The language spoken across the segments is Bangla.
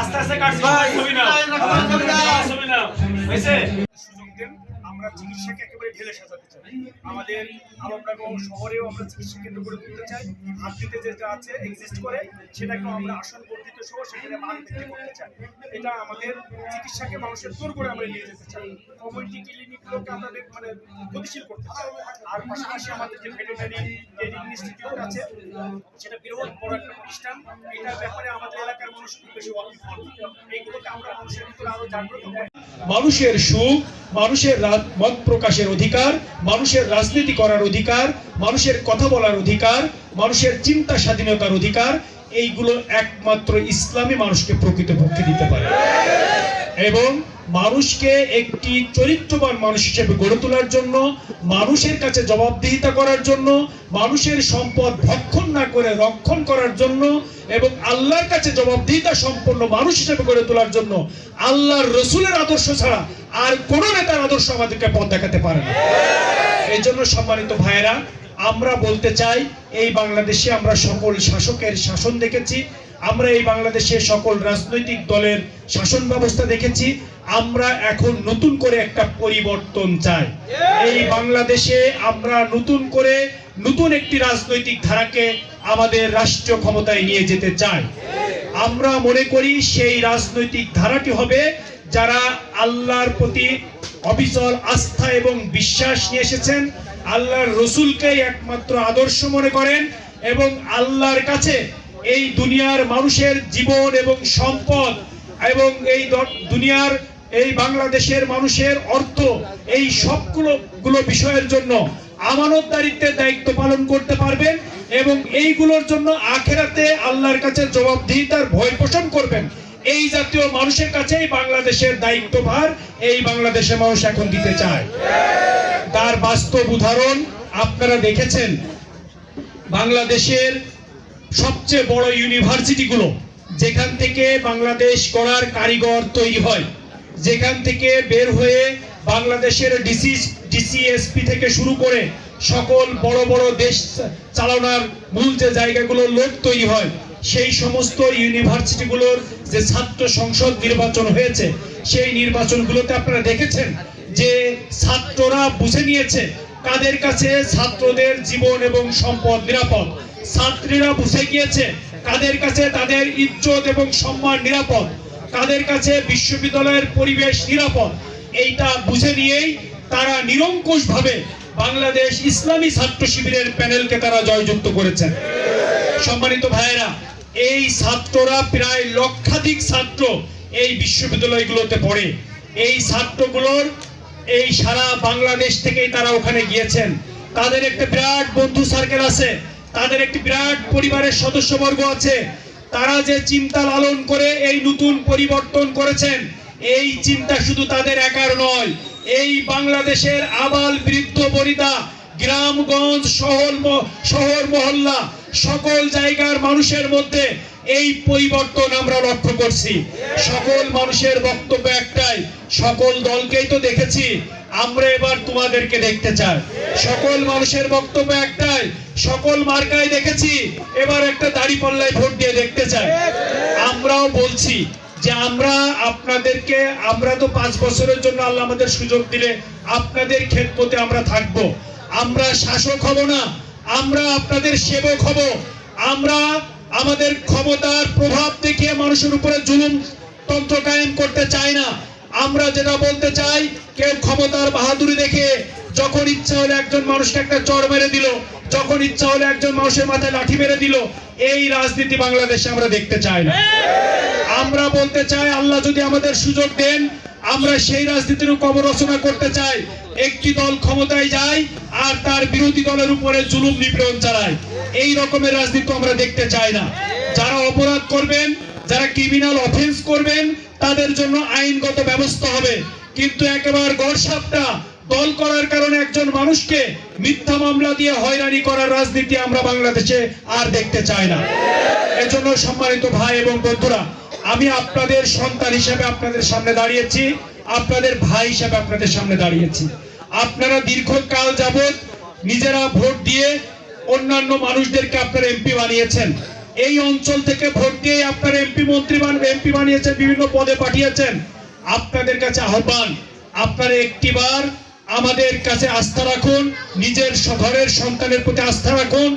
আস্তে আস্তে কাটছি। ছবি নাও। ছবি নাও। হয়েছে? সুযোগ দেন। আমরা চিকিৎসাকে একেবারে ঢেলে সাজাতে চাই। আমাদের আলমডাঙ্গা শহরেও আমরা চিকিৎসা কেন্দ্র করে তুলতে চাই। হাতিতে যেটা আছে এক্সিস্ট করে, সেটাকেও আমরা আসন বর্ধিত সহ সেখানে মান বৃদ্ধি করতে চাই। এটা আমাদের চিকিৎসাকে মানুষের দূর করে আমরা নিয়ে যেতে চাই। কমিউনিটি ক্লিনিকগুলোকে আমরা মানে গতিশীল করতে চাই। আর পাশাপাশি আমাদের যে ভেটেরিনারি ট্রেনিং ইনস্টিটিউট আছে, সেটা বৃহৎ বড় একটা প্রতিষ্ঠান। এটার ব্যাপারে আমাদের এলাকার মানুষ খুব বেশি ওয়াকিফল এইগুলোকে আমরা মানুষের ভিতরে আরও জাগ্রত মানুষের সুখ, মানুষের মত প্রকাশের অধিকার, মানুষের রাজনীতি করার অধিকার, মানুষের কথা বলার অধিকার, মানুষের চিন্তা স্বাধীনতার অধিকার, এইগুলো একমাত্র ইসলামী মানুষকে প্রকৃতপক্ষে দিতে পারে। এবং মানুষকে একটি চরিত্রবান মানুষ হিসেবে গড়ে তোলার জন্য, মানুষের কাছে জবাবদিহিতা করার জন্য, মানুষের সম্পদ ভক্ষণ না করে রক্ষণ করার জন্য এবং আল্লাহর কাছে জবাবদিহিতা সম্পন্ন মানুষ হিসেবে গড়ে তোলার জন্য, আল্লাহর রসুলের আদর্শ ছাড়া আর কোন নেতার আদর্শ আমাদেরকে পথ দেখাতে পারে না। এই জন্য সম্মানিত ভাইয়েরা, আমরা বলতে চাই, এই বাংলাদেশে আমরা সকল শাসকের শাসন দেখেছি, আমরা এই বাংলাদেশে সকল রাজনৈতিক দলের শাসন ব্যবস্থা দেখেছি আমরা এখন নতুন করে একটা পরিবর্তন চাই। এই বাংলাদেশে আমরা নতুন করে নতুন একটি রাজনৈতিক ধারাকে আমাদের রাষ্ট্রীয় ক্ষমতায় নিয়ে যেতে চাই। আমরা মনে করি সেই রাজনৈতিক ধারাটি হবে যারা আল্লাহর প্রতি অবিচল আস্থা এবং বিশ্বাস নিয়ে এসেছেন আল্লাহর রসুলকেই একমাত্র আদর্শ মনে করেন এবং আল্লাহর কাছে এই দুনিয়ার মানুষের জীবন এবং সম্পদ এবং এই দুনিয়ার এই বাংলাদেশের মানুষের অর্থ এই সবগুলো গুলো বিষয়ের জন্য আমানতদারিত্বের দায়িত্ব পালন করতে পারবেন এবং এইগুলোর জন্য আখেরাতে আল্লাহর কাছে জবাবদিহিতার ভয় পোষণ করবেন। এই জাতীয় মানুষের কাছেই বাংলাদেশের দায়িত্বভার এই বাংলাদেশের মানুষ এখন দিতে চায়। তার বাস্তব উদাহরণ আপনারা দেখেছেন। বাংলাদেশের সবচেয়ে বড় ইউনিভার্সিটিগুলো যেখান থেকে বাংলাদেশ গড়ার কারিগর তৈরি হয়। যেখান থেকে বের হয়ে বাংলাদেশের ডিসি ডিসিএসপি থেকে শুরু করে সকল বড় বড় দেশ চালানোর মূল যে জায়গাগুলো লোক তৈরি হয়, সেই সমস্ত ইউনিভার্সিটিগুলোর যে ছাত্র সংসদ নির্বাচন হয়েছে, সেই নির্বাচনগুলোতে আপনারা দেখেছেন যে ছাত্ররা বুঝে নিয়েছে কাদের কাছে ছাত্রদের জীবন এবং সম্পদ নিরাপদ। ছাত্রীরা বুঝে গিয়েছে কাদের কাছে তাদের ইজ্জত এবং সম্মান নিরাপদ। কাদের কাছে বিশ্ববিদ্যালয়ের পরিবেশ নিরাপদ। এইটা বুঝে নিয়েই তারা নিরঙ্কুশ ভাবে বাংলাদেশ ইসলামী ছাত্র শিবিরের প্যানেলকে তারা জয়যুক্ত করেছেন। সম্মানিত ভাইয়েরা, এই ছাত্ররা প্রায় লক্ষাধিক ছাত্র এই বিশ্ববিদ্যালয়গুলোতে পড়ে। এই ছাত্রগুলোর এই সারা বাংলাদেশ থেকেই তারা ওখানে গিয়েছেন। তাদের একটা বিরাট বন্ধু সার্কেল আছে, তাদের একটি বিরাট পরিবারের সদস্যবর্গ আছে। তারা যে চিন্তা লালন করে এই নতুন পরিবর্তন করেছেন, এই চিন্তা শুধু তাদের একার নয়, এই বাংলাদেশের আবাল বৃদ্ধ বনিতা, গ্রামগঞ্জ শহর শহর মহল্লা, সকল জায়গার মানুষের মধ্যে এই পরিবর্তন আমরা লক্ষ্য করছি। সকল মানুষের বক্তব্য একটাই, সকল দলকেই তো দেখেছি আমরা এবার তোমাদেরকে দেখতে চাই। সকল মানুষের বক্তব্য একটাই, সকল মার্কায় দেখেছি, এবার একটা দাড়ি পাল্লায় ভোট দিয়ে দেখতে চাই। আমরাও বলছি যে আমরা আপনাদেরকে, আমরা তো পাঁচ বছরের জন্য আল্লাহ আমাদের সুযোগ দিলে আপনাদের ক্ষেত্রতে আমরা থাকব। আমরা শাসক হব না, আমরা আপনাদের সেবক হব। আমরা আমাদের ক্ষমতার প্রভাব দেখিয়ে মানুষের উপরে জুলুম তন্ত্র কায়েম করতে চাই না। আমরা যেটা বলতে চাই, কেউ ক্ষমতার বাহাদুরি দেখে যখন ইচ্ছা হলে একজন মানুষকে একটা চড় মেরে দিল, যখন ইচ্ছা হলে একজন মানুষের মাথায় লাঠি মেরে দিল, এই রাজনীতি বাংলাদেশে আমরা দেখতে চাই না। আমরা বলতে চাই, আল্লাহ যদি আমাদের সুযোগ দেন, আমরা সেই রাজনীতির কবর রচনা করতে চাই। একটি দল ক্ষমতায় যায় আর তার বিরোধী দলের উপরে জুলুম নিপীড়ন চালায়। এই রকমের রাজনীতি আমরা দেখতে চাই না। যারা অপরাধ করবেন, যারা ক্রিমিনাল অফেন্স করবেন তাদের জন্য আইনগত ব্যবস্থা হবে। কিন্তু একেবারে গড়সাপটা দল করার কারণে একজন মানুষকে মিথ্যা মামলা দিয়ে হয়রানি করার রাজনীতি আমরা বাংলাদেশে আর দেখতে চাই না। এজন্য সম্মানিত ভাই এবং বন্ধুরা, আমি আপনাদের সন্তান হিসেবে আপনাদের সামনে দাঁড়িয়েছি, আপনাদের ভাই হিসেবে আপনাদের সামনে দাঁড়িয়েছি। আপনারা দীর্ঘকাল যাবত নিজেরা ভোট দিয়ে অন্যান্য মানুষদেরকে আপনারা এমপি বানিয়েছেন। এই অঞ্চল থেকে ভোট দিয়ে আপনারা এমপি মন্ত্রী এমপি বানিয়েছেন, বিভিন্ন পদে পাঠিয়েছেন। আপনাদের কাছে আহ্বান, আপনারা একটিবার আমাদের কাছে আস্থা রাখুন, নিজের ঘরের সন্তানের প্রতি আস্থা রাখুন,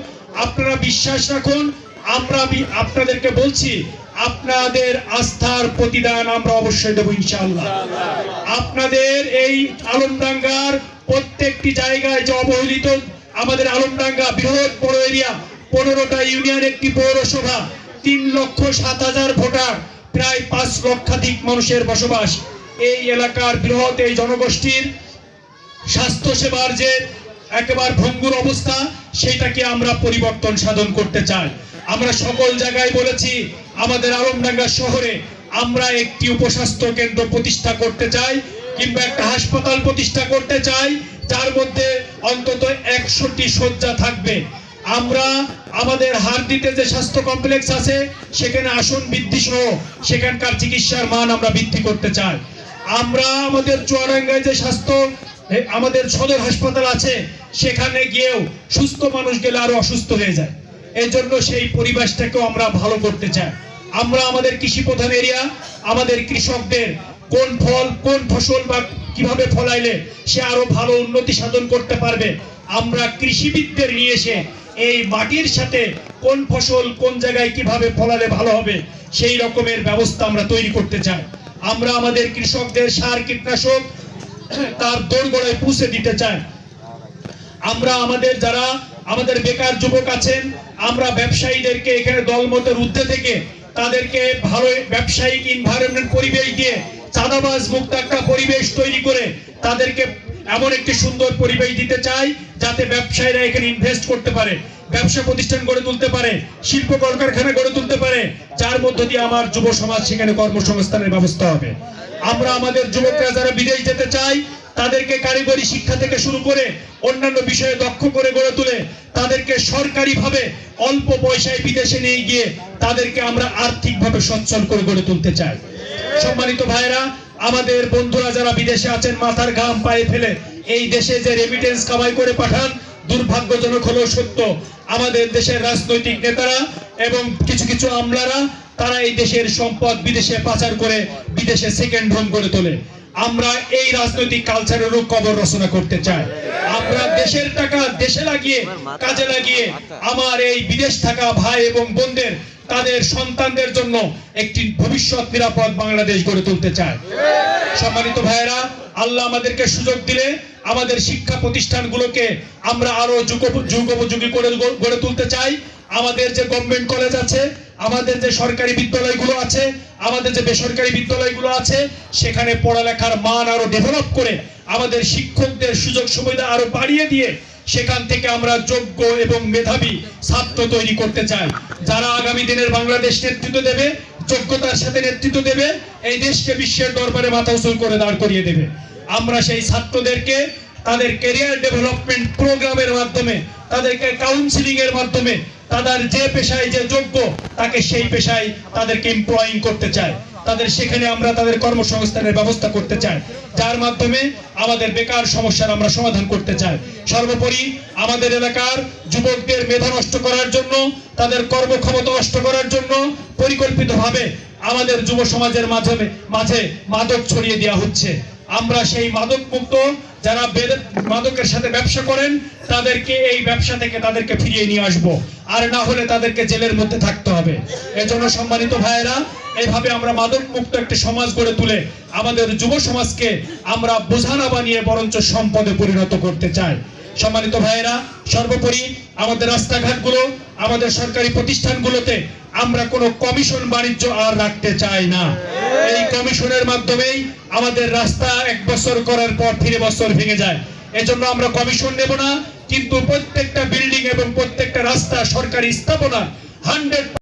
আপনারা বিশ্বাস রাখুন। আমরা আপনাদেরকে বলছি, আপনাদের আস্থার প্রতিদান আমরা অবশ্যই দেবো ইনশাআল্লাহ। আপনাদের এই আলমডাঙ্গার প্রত্যেকটি জায়গায় যে অবহেলিত, আমাদের আলমডাঙ্গা বৃহৎ বড় এরিয়া পনেরোটা ইউনিয়ন একটি পৌরসভা, তিন লক্ষ সাত হাজার ভোটার, প্রায় পাঁচ লক্ষাধিক মানুষের বসবাস। এই এলাকার বৃহৎ এই জনগোষ্ঠীর স্বাস্থ্য সেবার যে একেবারে ভঙ্গুর অবস্থা, সেটাকে আমরা পরিবর্তন সাধন করতে চাই। আমরা সকল জায়গায় বলেছি, আমাদের আলমডাঙ্গা শহরে আমরা একটি উপস্বাস্থ্য কেন্দ্র প্রতিষ্ঠা করতে চাই কিংবা একটা হাসপাতাল প্রতিষ্ঠা করতে চাই, যার মধ্যে অন্তত একশোটি শয্যা থাকবে। আমরা আমাদের হারদিতে যে স্বাস্থ্য কমপ্লেক্স আছে, সেখানে আসন, বৃদ্ধি সহ সেখানকার চিকিৎসার মান আমরা বৃদ্ধি করতে চাই। আমরা আমাদের চুয়াডাঙ্গায় যে স্বাস্থ্য আমাদের সদর হাসপাতাল আছে, সেখানে গিয়েও সুস্থ মানুষ গেলে আরও অসুস্থ হয়ে যায়। এই জন্য সেই পরিবেশটাকেও আমরা ভালো করতে চাই। আমরা আমাদের কৃষি প্রধান এরিয়া, আমাদের কৃষকদের কোন ফল, কোন ফসল বা কীভাবে ফলাইলে সে আরও ভালো উন্নতি সাধন করতে পারবে, আমরা কৃষিবিদদের নিয়ে এসে এই মাটির সাথে কোন ফসল কোন জায়গায় কীভাবে ফলালে ভালো হবে, সেই রকমের ব্যবস্থা আমরা তৈরি করতে চাই। আমরা আমাদের কৃষকদের সার, কীটনাশক তার দোরগোড়ায় পৌঁছে দিতে চাই। আমরা আমাদের যারা আমাদের বেকার যুবক আছেন, আমরা ব্যবসায়ীদেরকে এখানে দলমতের ঊর্ধ্বে থেকে তাদেরকে ভালো ব্যবসায়িক ইনভায়রনমেন্ট পরিবেশ দিয়ে চাঁদাবাজ মুক্ত একটা পরিবেশ তৈরি করে তাদেরকে এমন একটি সুন্দর পরিবেশ দিতে চাই যাতে ব্যবসায়ীরা এখানে ইনভেস্ট করতে পারে, ব্যবসা প্রতিষ্ঠান গড়ে তুলতে পারে, শিল্প কলকারখানা গড়ে তুলতে পারে, যার মধ্য দিয়ে আমার যুব সমাজ সেখানে কর্মসংস্থানের ব্যবস্থা হবে। আমরা আমাদের যুবকরা যারা বিদেশ যেতে চাই তাদেরকে কারিগরি শিক্ষা থেকে শুরু করে অন্যান্য বিষয়ে দক্ষ করে গড়ে তুলে, তাদেরকে সরকারিভাবে অল্প পয়সায় বিদেশে নিয়ে গিয়ে তাদেরকে আমরা আর্থিকভাবে সচ্ছল করে গড়ে তুলতে চাই। সম্মানিত ভাইরা আমাদের বন্ধুরা যারা বিদেশে আছেন, মাথার ঘাম পায়ে ফেলে, এই দেশে যে রেমিটেন্স কামাই করে পাঠান, দুর্ভাগ্যজনক হলেও সত্য। আমাদের দেশের রাজনৈতিক নেতারা এবং কিছু কিছু আমলারা, তারা এই দেশের সম্পদ বিদেশে পাচার করে বিদেশে সেকেন্ড হোম করে তোলে। আমরা এই রাজনৈতিক কালচারেরও কবর রচনা করতে চাই। আমরা দেশের টাকা দেশে লাগিয়ে, কাজে লাগিয়ে, আমার এই বিদেশ থাকা ভাই এবং বোনদের তাদের সন্তানদের জন্য একটি ভবিষ্যৎ নিরাপদ বাংলাদেশ গড়ে তুলতে চায়। সম্মানিত ভাইয়েরা, আল্লাহ আমাদেরকে সুযোগ দিলে আমাদের শিক্ষা প্রতিষ্ঠানগুলোকে আমরা আরও যুগ যুগোপযোগী করে গড়ে তুলতে চাই। আমাদের যে গভর্নমেন্ট কলেজ আছে, আমাদের যে সরকারি বিদ্যালয়গুলো আছে, আমাদের যে বেসরকারি বিদ্যালয়গুলো আছে, সেখানে পড়ালেখার মান আরও ডেভেলপ করে আমাদের শিক্ষকদের সুযোগ সুবিধা আরও বাড়িয়ে দিয়ে সেখান থেকে আমরা যোগ্য এবং মেধাবী ছাত্র তৈরি করতে চাই। যারা আগামী দিনের বাংলাদেশ নেতৃত্ব দেবে, যোগ্যতার সাথে নেতৃত্ব দেবে, এই দেশকে বিশ্বের দরবারে মাথা উঁচু করে দাঁড় করিয়ে দেবে। আমরা সেই ছাত্রদেরকে তাদের ক্যারিয়ার ডেভেলপমেন্ট প্রোগ্রামের মাধ্যমে, তাদেরকে কাউন্সিলিং এর মাধ্যমে, তাদের যে পেশায় যে যোগ্য, তাকে সেই পেশায় তাদেরকে এমপ্লয়িং করতে চায় তাদের সেখানে আমরা তাদের কর্মসংস্থানের ব্যবস্থা করতে চাই, যার মাধ্যমে আমাদের বেকার সমস্যার আমরা সমাধান করতে চাই। সর্বোপরি আমাদের এলাকার যুবকদের মেধা নষ্ট করার জন্য, তাদের কর্মক্ষমতা নষ্ট করার জন্য পরিকল্পিতভাবে আমাদের যুব সমাজের মাধ্যমে মাঝে মাদক ছড়িয়ে দেওয়া হচ্ছে। আমরা সেই মাদক মুক্ত যারা মাদকের সাথে ব্যবসা করেন, তাদেরকে এই ব্যবসা থেকে তাদেরকে ফিরিয়ে নিয়ে আসব। আর না হলে তাদেরকে জেলের মধ্যে থাকতে হবে। এজন্য সম্মানিত ভাইয়েরা, এইভাবে আমরা মাদক মুক্ত একটি সমাজ গড়ে তুলে আমাদের যুব সমাজকে আমরা বোঝা না বানিয়ে বরঞ্চ সম্পদে পরিণত করতে চাই। সম্মানিত ভাইয়েরা, সর্বোপরি আমাদের রাস্তাঘাটগুলো, আমাদের সরকারি প্রতিষ্ঠানগুলোতে আমরা কোনো কমিশন বাণিজ্য আর রাখতে চাই না। এই কমিশনের মাধ্যমেই আমাদের রাস্তা এক বছর করার পর ফিরে বছর ভেঙে যায়। এজন্য আমরা কমিশন নেব না কিন্তু প্রত্যেকটা বিল্ডিং এবং প্রত্যেকটা রাস্তা সরকারি স্থাপনা হান্ড্রেড